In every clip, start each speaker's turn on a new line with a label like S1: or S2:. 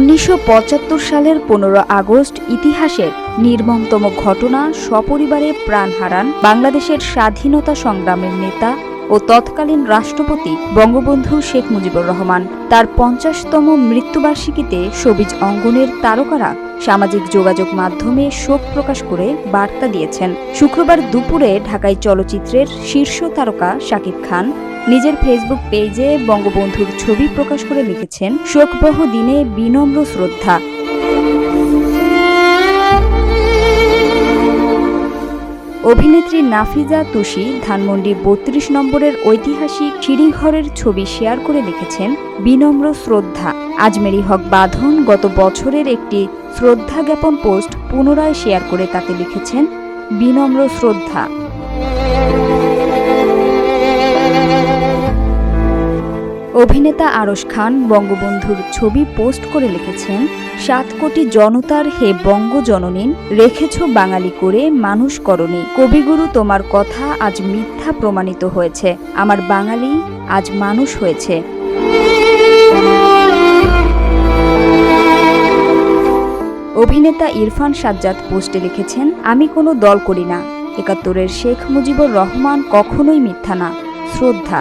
S1: উনিশশো পঁচাত্তর সালের পনেরো আগস্ট ইতিহাসের নির্মমতম ঘটনা সপরিবারে প্রাণ হারান বাংলাদেশের স্বাধীনতা সংগ্রামের নেতা ও তৎকালীন রাষ্ট্রপতি বঙ্গবন্ধু শেখ মুজিবুর রহমান। তার পঞ্চাশতম মৃত্যুবার্ষিকীতে সবিজ অঙ্গনের তারকারা সামাজিক যোগাযোগ মাধ্যমে শোক প্রকাশ করে বার্তা দিয়েছেন। শুক্রবার দুপুরে ঢাকায় চলচ্চিত্রের শীর্ষ তারকা শাকিব খান নিজের ফেসবুক পেজে বঙ্গবন্ধুর ছবি প্রকাশ করে লিখেছেন, শোকবহ দিনে বিনম্র শ্রদ্ধা। অভিনেত্রী নাফিজা তুষি ধানমন্ডি বত্রিশ নম্বরের ঐতিহাসিক সিঁড়িঘরের ছবি শেয়ার করে লিখেছেন, বিনম্র শ্রদ্ধা। আজমেরি হক বাঁধন গত বছরের একটি শ্রদ্ধা জ্ঞাপন পোস্ট পুনরায় শেয়ার করে তাতে লিখেছেন, বিনম্র শ্রদ্ধা। অভিনেতা আরশ খান বঙ্গবন্ধুর ছবি পোস্ট করে লিখেছেন, সাত কোটি জনতার হে বঙ্গ জননীন, রেখেছ বাঙালি করে মানুষ করণী কবিগুরু তোমার কথা আজ মিথ্যা প্রমাণিত হয়েছে, আমার বাঙালি আজ মানুষ হয়েছে। অভিনেতা ইরফান সাজ্জাদ পোস্টে লিখেছেন, আমি কোনো দল করি না, একাত্তরের শেখ মুজিবুর রহমান কখনোই মিথ্যা না, শ্রদ্ধা।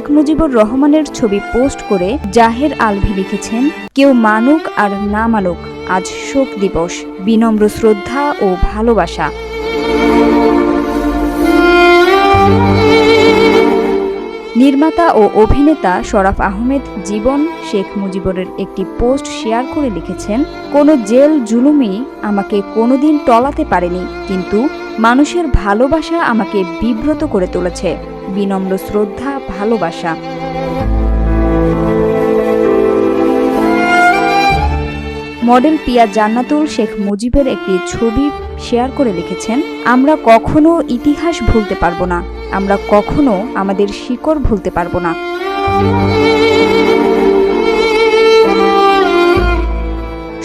S1: শেখ মুজিবুর রহমানের ছবি পোস্ট করে জাহের আলভি লিখেছেন, কেউ মানুক আর না মানুক আজ শোক দিবস, বিনম্র শ্রদ্ধা ও ভালোবাসা। নির্মাতা ও অভিনেতা শরাফ আহমেদ জীবন শেখ মুজিবুরের একটি পোস্ট শেয়ার করে লিখেছেন, কোনো জেল জুলুমি আমাকে কোনোদিন টলাতে পারেনি, কিন্তু মানুষের ভালোবাসা আমাকে বিব্রত করে তুলেছে। বিনম্র শ্রদ্ধা, ভালোবাসা। মডেল পিয়া জান্নাতুল শেখ মুজিবের একটি ছবি শেয়ার করে লিখেছেন, আমরা কখনো ইতিহাস ভুলতে পারব না। আমরা কখনো আমাদের শিকড় ভুলতে পারব না।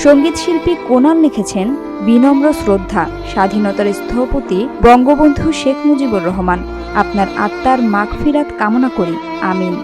S1: সংগীত শিল্পী কোনান লিখেছেন বিনম্র শ্রদ্ধা, স্বাধীনতার স্থপতি বঙ্গবন্ধু শেখ মুজিবুর রহমান। আপনার আত্মার মাগফিরাত কামনা করি। আমিন।